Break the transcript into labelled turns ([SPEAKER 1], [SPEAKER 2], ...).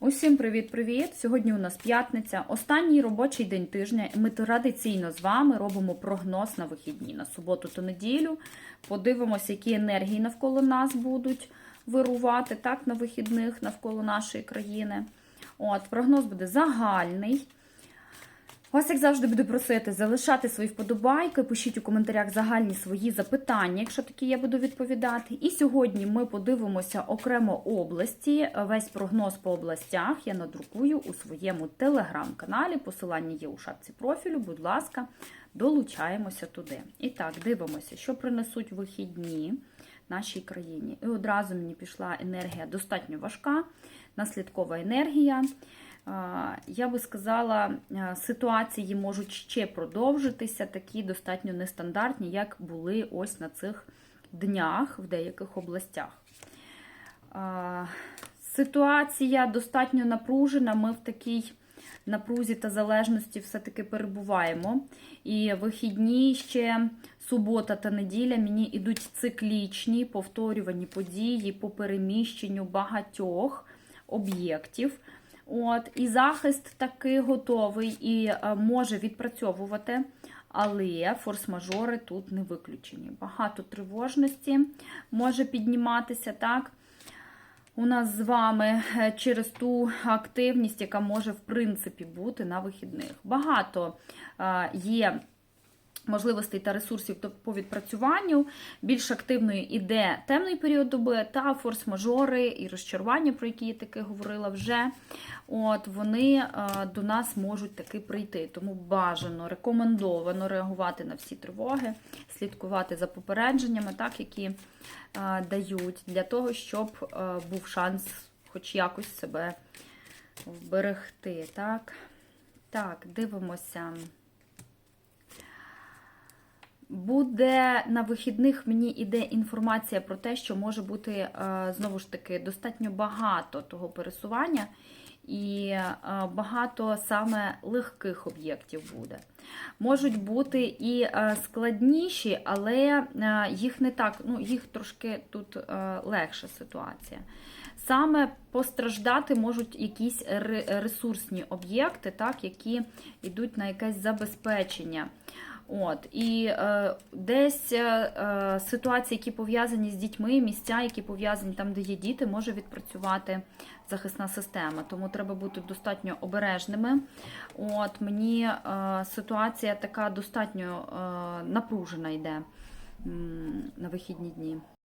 [SPEAKER 1] Усім привіт-привіт! Сьогодні у нас п'ятниця, останній робочий день тижня. Ми традиційно з вами робимо прогноз на вихідні на суботу та неділю. Подивимося, які енергії навколо нас будуть вирувати так на вихідних навколо нашої країни. От, прогноз буде загальний. Вас, як завжди, буду просити залишати свої вподобайки, пишіть у коментарях загальні свої запитання, якщо такі я буду відповідати. І сьогодні ми подивимося окремо області. Весь прогноз по областях я надрукую у своєму телеграм-каналі. Посилання є у шапці профілю. Будь ласка, долучаємося туди. І так, дивимося, що принесуть вихідні нашій країні. І одразу мені пішла енергія достатньо важка, наслідкова енергія. Я би сказала, ситуації можуть ще продовжитися, такі достатньо нестандартні, як були ось на цих днях в деяких областях. Ситуація достатньо напружена. Ми в такій напрузі та залежності все-таки перебуваємо. І вихідні ще субота та неділя мені йдуть циклічні повторювані події по переміщенню багатьох об'єктів. От, І захист таки готовий і е, може відпрацьовувати, але форс-мажори тут не виключені. Багато тривожності може підніматися так. У нас з вами е, через ту активність, яка може, в принципі, бути на вихідних. Багато е, є можливостей та ресурсів по відпрацюванню. Більш активною іде темний період доби та форс-мажори і розчарування, про які я таки говорила вже. От Вони е, до нас можуть таки прийти. Тому бажано, рекомендовано реагувати на всі тривоги, слідкувати за попередженнями, так, які е, дають, для того, щоб е, був шанс хоч якось себе вберегти. Так, так дивимося. Буде на вихідних мені іде інформація про те, що може бути, е, знову ж таки, достатньо багато того пересування, і е, багато саме легких об'єктів буде. Можуть бути і е, складніші, але їх не так, ну, їх трошки тут легша ситуація. Саме постраждати можуть якісь ресурсні об'єкти, так, які йдуть на якесь забезпечення. От, І е, десь е, ситуації, які пов'язані з дітьми, місця, які пов'язані там, де є діти, може відпрацювати захисна система. Тому треба бути достатньо обережними. От, Мені е, ситуація така достатньо е, напружена йде на вихідні дні.